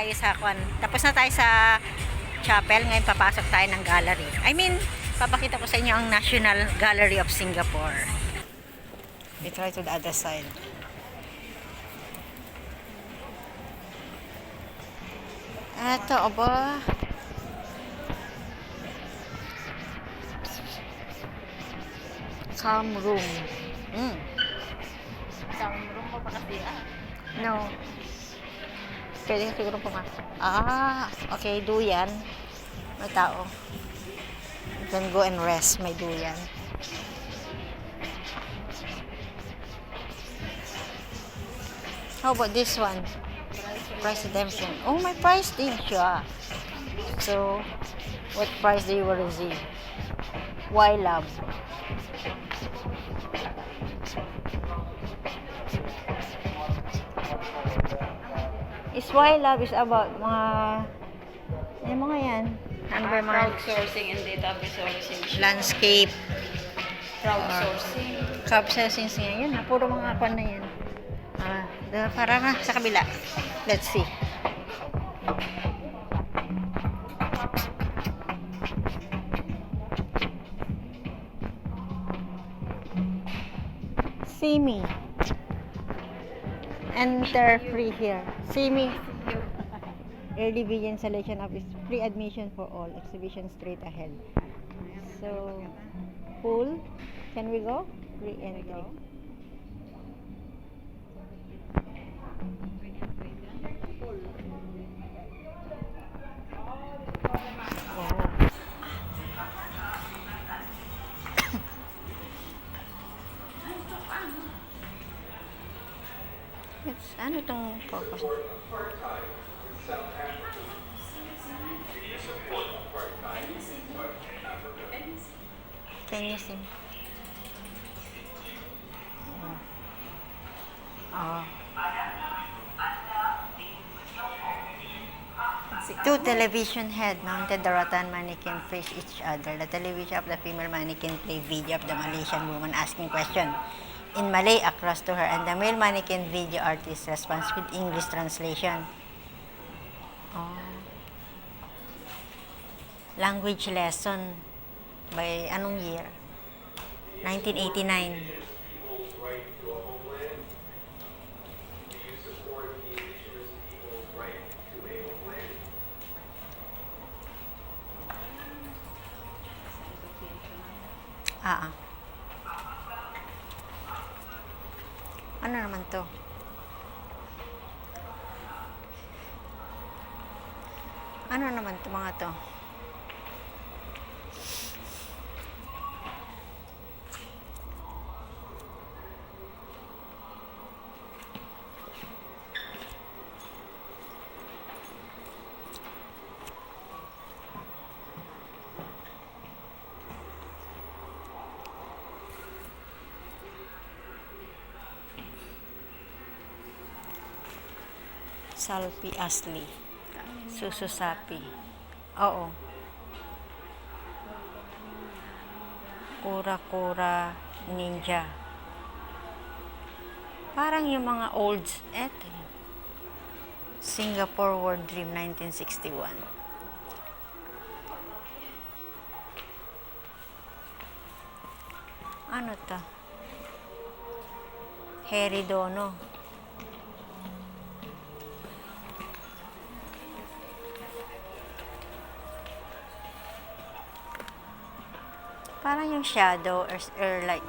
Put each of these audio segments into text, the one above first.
tayo sa kwan. Tapos na tayo sa chapel. Ngayon papasok tayo ng gallery. I mean, papakita ko sa inyo ang National Gallery of Singapore. We try to the other side. Eto, aba. Calm room. Mm. Kamurong mo pa kasi ah. No. Pwede ka siguro pumasok. Ah, okay, duyan. May tao. You can go and rest, may duyan. How about this one? Price redemption. Oh, may price din siya. So, what price do you to see? Why love? Is why love is about mga yung mga yan. Ano ba yung mga Crowdsourcing and data resourcing. landscape, Crowdsourcing. capsaicins nga yan. na Puro mga kwan na yan. Ah, da- para na sa kabila. Let's see. See me. Enter free here. See me. Early video installation of free admission for all. Exhibition straight ahead. So, pool. Can we go? Free entry. It's, ano tong focus? Can you see? Oh. Two television head mounted the rattan mannequin face each other. The television of the female mannequin play video of the Malaysian woman asking question in Malay across to her and the male mannequin video artist responds with English translation. Oh. Language lesson by anong year? 1989. Ah. ah. Ano naman to? Ano naman to mga to? Salpi Asli. Sususapi. Oo. Kura-kura ninja. Parang yung mga olds. Eto. Singapore World Dream 1961. Ano to? Harry Dono. Parang yung shadow or, or like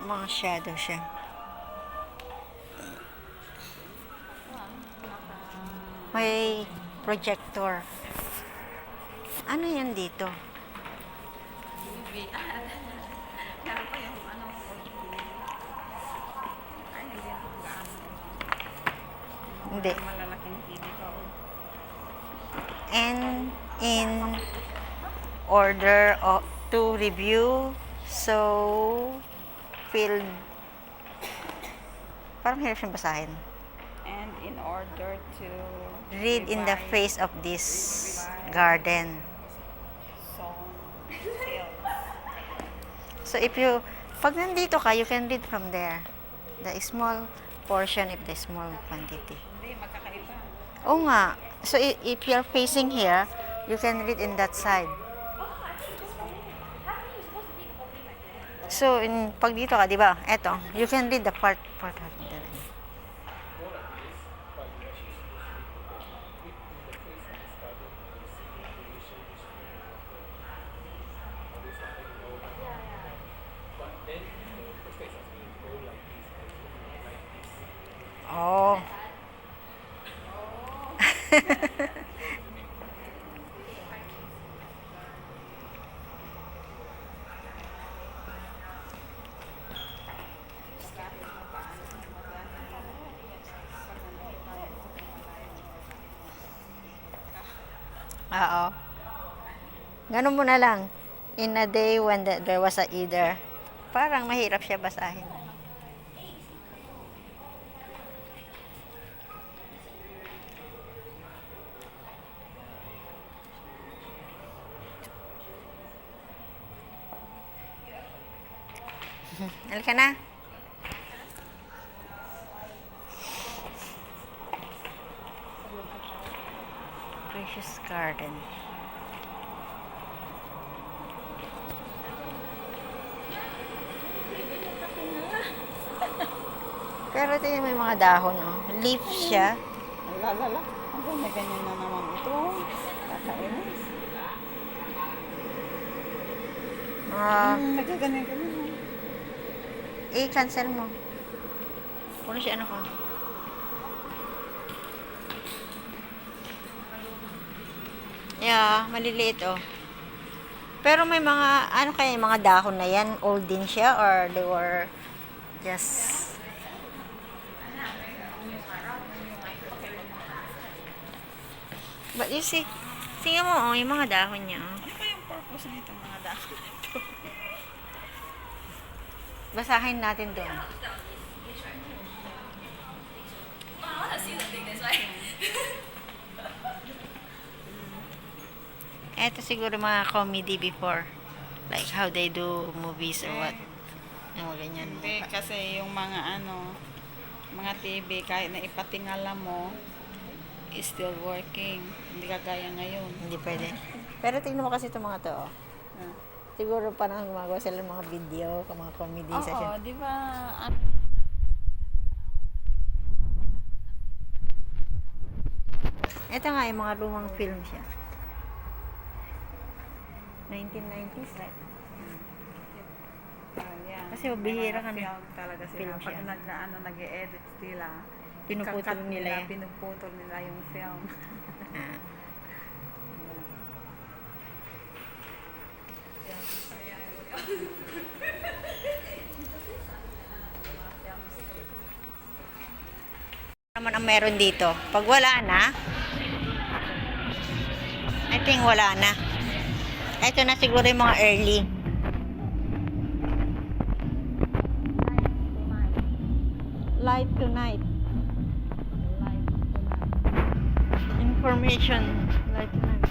mga shadow siya. May projector. Ano yan dito? Ano. Hindi ako gaano. Hindi. Malalaking TV ko. And in order of, to review, so filled parang hirap siyang basahin. And in order to Read in the face of this garden. field. So if you, pag nandito ka, you can read from there. The small portion if the small quantity. Hindi, magkakaiba. Oo nga. So, if you're facing here, you can read in that side. So, in, pag dito ka, di ba? Eto, you can read the part, part of the Oh. Oo. Ganun mo na lang. In a day when the- there was a either. Parang mahirap siya basahin. Halika na. Garden. Pero tingnan yung mga dahon, oh. Leaf siya. Ala, ala, ala. Ang ganyan-ganyan na naman ito. Kakainis. Ah, Hmm, nagkaganyan-ganyan. eh, cancel mo. Puno siya ano ko. Yeah, maliliit oh. Pero may mga, ano kaya yung mga dahon na yan? Old din siya or they were just... But you see, tingnan mo oh, yung mga dahon niya oh. Ano ba yung purpose na itong mga dahon? Basahin natin doon. Eto siguro mga comedy before. Like how they do movies or what. Yung mga ganyan. Hindi, kasi yung mga ano, mga TV, kahit na ipatingala mo, is still working. Hindi kagaya ngayon. Hindi pwede. Pero tingnan mo kasi itong mga to. oh. Ah. Siguro parang gumagawa sila ng mga video, mga comedy Oo, session. di ba? Ano, Ito nga yung mga lumang film siya. 1990s, right? ah, yan. Kasi bihira Mga ka na. film talaga sila. Pag siya. nag, ano, nag-edit sila, Pinuputol kakat nila yan. Pinuputol nila yung film. Ah. naman ang meron dito. Pag wala na, I think wala na. Ito na siguro yung mga early. Light tonight. Information. Light tonight.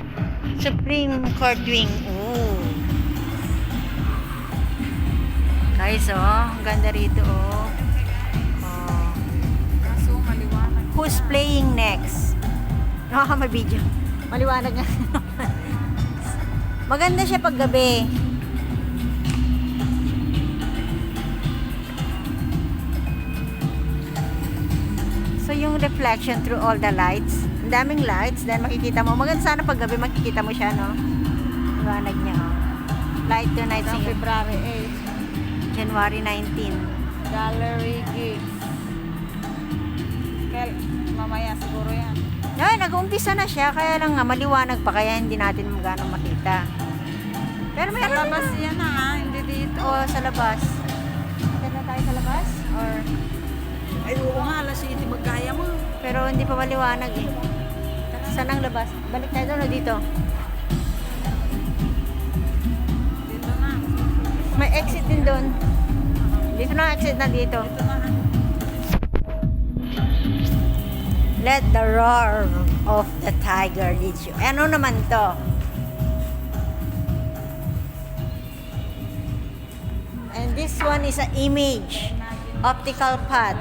Supreme Court Wing. Ooh. Guys, oh. Ang ganda rito, oh. Oh. Who's playing next? Nakaka may video. Maliwanag nga. Maganda siya pag gabi. So yung reflection through all the lights, ang daming lights, then makikita mo, maganda sana pag gabi makikita mo siya, no? Liwanag niya, oh. Light tonight, Hanggang sige. February January 19. 8, gallery gigs. Kaya, mamaya siguro yan. Ay, nag-umpisa na siya, kaya lang nga maliwanag pa, kaya hindi natin magano makita. Pero may Sa labas na. yan na ha, hindi dito. O, sa labas. Punta na tayo sa labas? Or, Ay, oo nga, alas 7 magkaya mo. pero hindi pa maliwanag eh. Saan ang labas? Balik tayo doon o dito? Dito na. May exit din doon. Dito na exit na dito. Dito na. Let the roar of the tiger lead you. Ano naman to? And this one is an image. Optical path.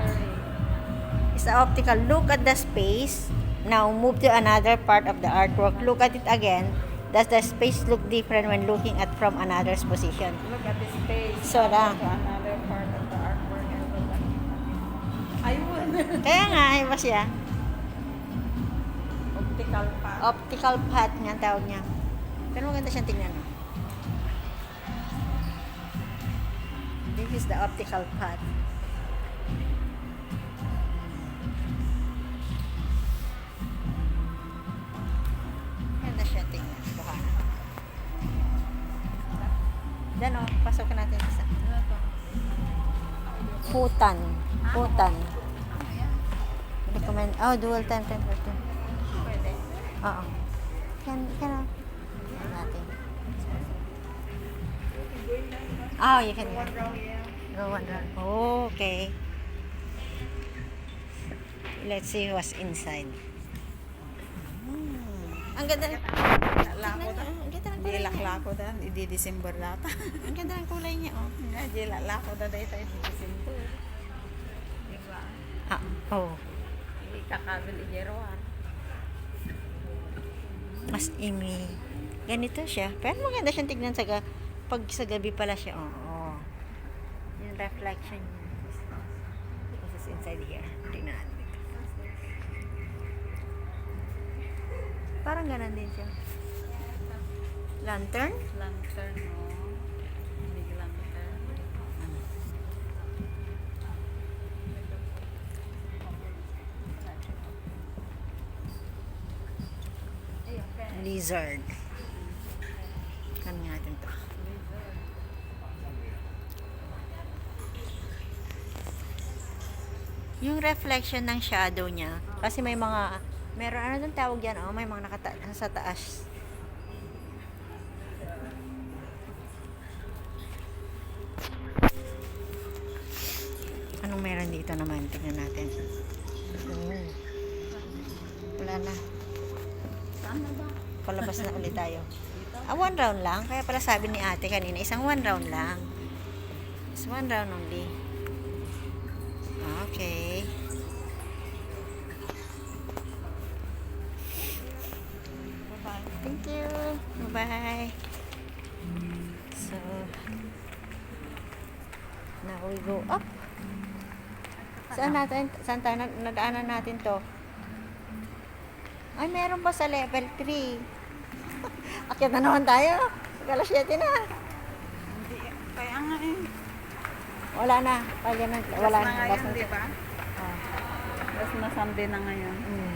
It's the optical. Look at the space. Now move to another part of the artwork. Look at it again. Does the space look different when looking at from another's position? Look at this page. So na. Another part of the artwork at Ayun. Kaya nga, iba siya. Optical pa. Optical path nga tawag niya. Pero maganda siyang tingnan. This is the optical path. Maganda siya tingnan. Buka na. Diyan o, pasok natin isa. Putan. Putan. Recommend. Oh, dual time temperature. Oo. Can, can, uh, natin. Oh, you can One go one round. Okay. Let's see what's inside. Hmm. Ang ganda. Lako da. Ang ganda ng kulay niya. laklako da. Di December data. Ang ganda ng kulay niya, oh. Nga, di laklako da dahil tayo di December. Diba? Ah, oh. Hindi kakabil ijeroan. Mas imi. Ganito siya. Pero maganda siyang tignan sa ga, pag sa gabi pala siya. Oo. Oh, Yung reflection niya. This is inside here. Tingnan natin. Parang ganun din siya. Lantern? Lantern, no? Big lantern. Lizard. Kanin natin to. Yung reflection ng shadow niya, kasi may mga, meron, ano doon tawag yan, oh, may mga nakata sa taas. Anong meron dito naman? Tingnan natin. Hmm. Wala na. Saan na ba? Palabas na ulit tayo. Ah, one round lang. Kaya pala sabi ni ate kanina, isang one round lang. It's one round only. Okay. Bye-bye. Thank you. Bye-bye. So, now we go up. Saan natin, saan tayo, nad- nadaanan natin to? Ay, meron pa sa level 3. Akyat na naman tayo. Galas 7 na. Hindi. Kaya nga eh. Wala na. Kaya na, wala na. na Last ngayon, na. di ba? Oh. Last na Sunday na ngayon. Mm.